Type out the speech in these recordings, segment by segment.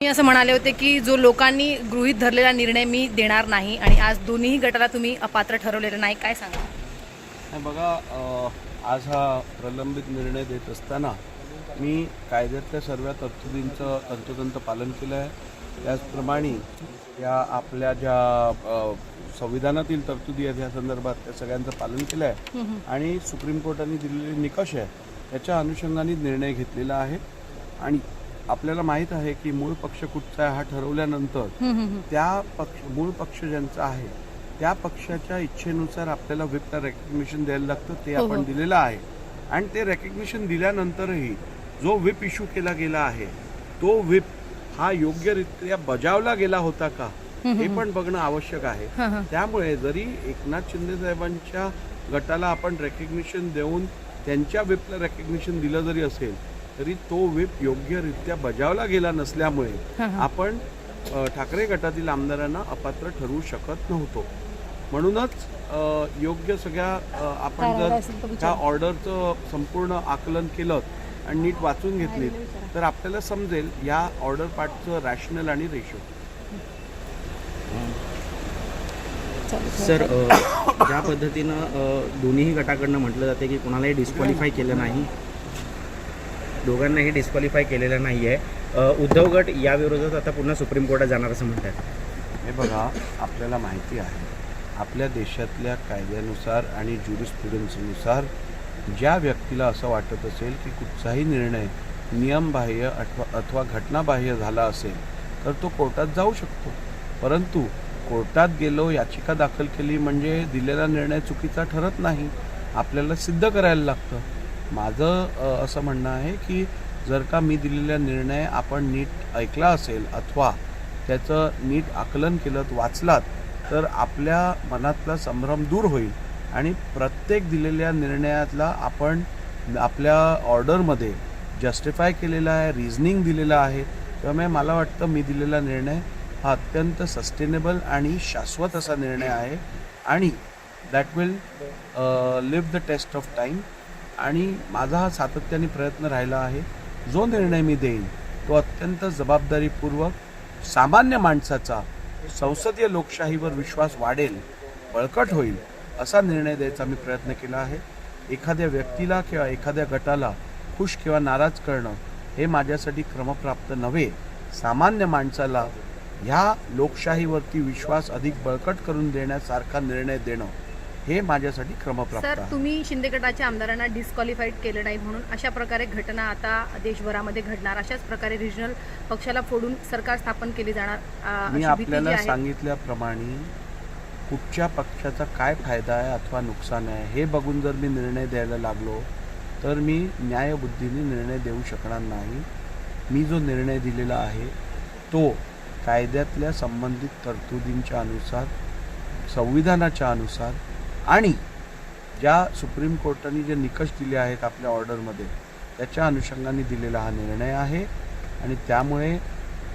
मी असं म्हणाले होते की जो लोकांनी गृहीत धरलेला निर्णय मी देणार नाही आणि आज दोन्ही गटाला तुम्ही अपात्र ठरवलेलं नाही काय सांगा नाही बघा आज हा प्रलंबित निर्णय देत असताना मी कायद्यातल्या सर्व तरतुदींचं तंतोतंत पालन केलं आहे. त्याचप्रमाणे या आपल्या ज्या संविधानातील तरतुदी आहेत या संदर्भात त्या सगळ्यांचं पालन केलं आहे. आणि सुप्रीम कोर्टाने दिलेले निकष आहे त्याच्या अनुषंगाने निर्णय घेतलेला आहे. आणि आपल्याला माहीत आहे की मूळ पक्ष कुठचा आहे हा ठरवल्यानंतर त्या पक्ष मूळ पक्ष ज्यांचा आहे त्या पक्षाच्या इच्छेनुसार आपल्याला व्हिपला रेकग्निशन द्यायला लागतं ते हो, आपण हो. दिलेलं आहे आणि ते रेकग्निशन दिल्यानंतरही जो व्हिप इश्यू केला गेला आहे तो व्हिप हा योग्यरित्या बजावला गेला होता का हे पण बघणं आवश्यक आहे. त्यामुळे जरी एकनाथ शिंदे साहेबांच्या गटाला आपण रेकग्निशन देऊन त्यांच्या व्हिपला रेकग्निशन दिलं जरी असेल तरी तो व्हिप योग्यरित्या बजावला गेला नसल्यामुळे आपण ठाकरे गटातील आमदारांना अपात्र ठरवू शकत नव्हतो. म्हणूनच योग्य सगळ्या आपण जर त्या ऑर्डरचं संपूर्ण आकलन केलं आणि नीट वाचून घेतली तर आपल्याला समजेल या ऑर्डर पार्टचं रॅशनल आणि रेशो सर ज्या पद्धतीनं दोन्हीही गटाकडनं म्हटलं जाते की कोणालाही डिस्क्वालिफाय केलं नाही दोघांनाही डिस्क्वालिफाय केलेलं नाही आहे उद्धव गट या विरोधात आता पुन्हा सुप्रीम कोर्टात जाणार असं म्हणतात हे बघा आपल्याला माहिती आहे आपल्या देशातल्या कायद्यानुसार आणि ज्युरिस्प्रुडन्सनुसार ज्या व्यक्तीला असं वाटत असेल की कुठचाही निर्णय नियमबाह्य अथवा अथवा घटनाबाह्य झाला असेल तर तो कोर्टात जाऊ शकतो. परंतु कोर्टात गेलो याचिका दाखल केली म्हणजे दिलेला निर्णय चुकीचा ठरत नाही. आपल्याला सिद्ध करायला लागतं. माझं असं म्हणणं आहे की जर का मी दिलेला निर्णय आपण नीट ऐकला असेल अथवा त्याचं नीट आकलन केलं वाचलात तर आपल्या मनातला संभ्रम दूर होईल आणि प्रत्येक दिलेल्या निर्णयातला आपण आपल्या ऑर्डरमध्ये जस्टिफाय केलेला आहे रिझनिंग दिलेलं आहे. त्यामुळे मला वाटतं मी दिलेला निर्णय हा अत्यंत सस्टेनेबल आणि शाश्वत असा निर्णय आहे आणि that will leave the test of time आणि माझा हा सातत्याने प्रयत्न राहिला आहे. जो निर्णय मी देईन तो अत्यंत जबाबदारीपूर्वक सामान्य माणसाचा संसदीय लोकशाहीवर विश्वास वाढेल बळकट होईल असा निर्णय द्यायचा मी प्रयत्न केला आहे. एखाद्या व्यक्तीला किंवा एखाद्या गटाला खुश किंवा नाराज करणं हे माझ्यासाठी क्रमप्राप्त नव्हे. सामान्य माणसाला ह्या लोकशाहीवरती विश्वास अधिक बळकट करून देण्यासारखा निर्णय देणं हे माझ्यासाठी क्रमप्राप्त सर तुम्ही शिंदे गटाच्या आमदारांना डिस्क्वालिफाईड केलं नाही म्हणून अशा प्रकारे घटना आता देशभरामध्ये घडणार. अशाच प्रकारे रिजनल पक्षाला फोडून सरकार स्थापन केली जाणार मी आपल्याला सांगितल्याप्रमाणे कुठच्या पक्षाचा काय फायदा आहे अथवा नुकसान आहे हे बघून जर मी निर्णय द्यायला लागलो तर मी न्यायबुद्धीने निर्णय देऊ शकणार नाही. मी जो निर्णय दिलेला आहे तो कायद्यातल्या संबंधित तरतुदींच्या अनुसार संविधानाच्या अनुसार आणि ज्या सुप्रीम कोर्टाने जे निकष दिले आहेत आपल्या ऑर्डरमध्ये त्याच्या अनुषंगाने दिलेला हा निर्णय आहे. आणि त्यामुळे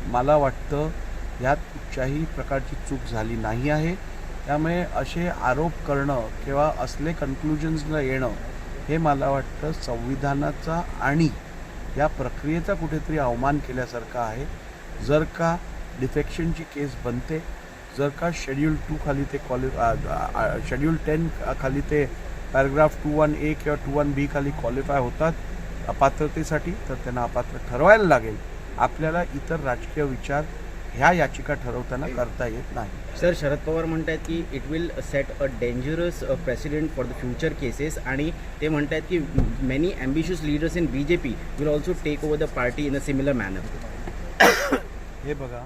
मला वाटतं यात कुठच्याही प्रकारची चूक झाली नाही आहे. त्यामुळे असे आरोप करणं किंवा असले कन्क्लुजन्सला येणं हे मला वाटतं संविधानाचा आणि या प्रक्रियेचा कुठेतरी अवमान केल्यासारखं आहे. जर का डिफेक्शनची केस बनते जर का शेड्यूल टू खाली ते क्वालि शेड्यूल टेन खाली ते पॅराग्राफ टू वन ए किंवा टू वन बी खाली क्वालिफाय होतात अपात्रतेसाठी तर त्यांना अपात्र ठरवायला लागेल. आपल्याला इतर राजकीय विचार ह्या याचिका ठरवताना करता येत नाही. सर शरद पवार म्हणतात की it will set a dangerous precedent for the future cases आणि ते म्हणतात की many ambitious leaders in B J P will also take over the party in a similar manner हे बघा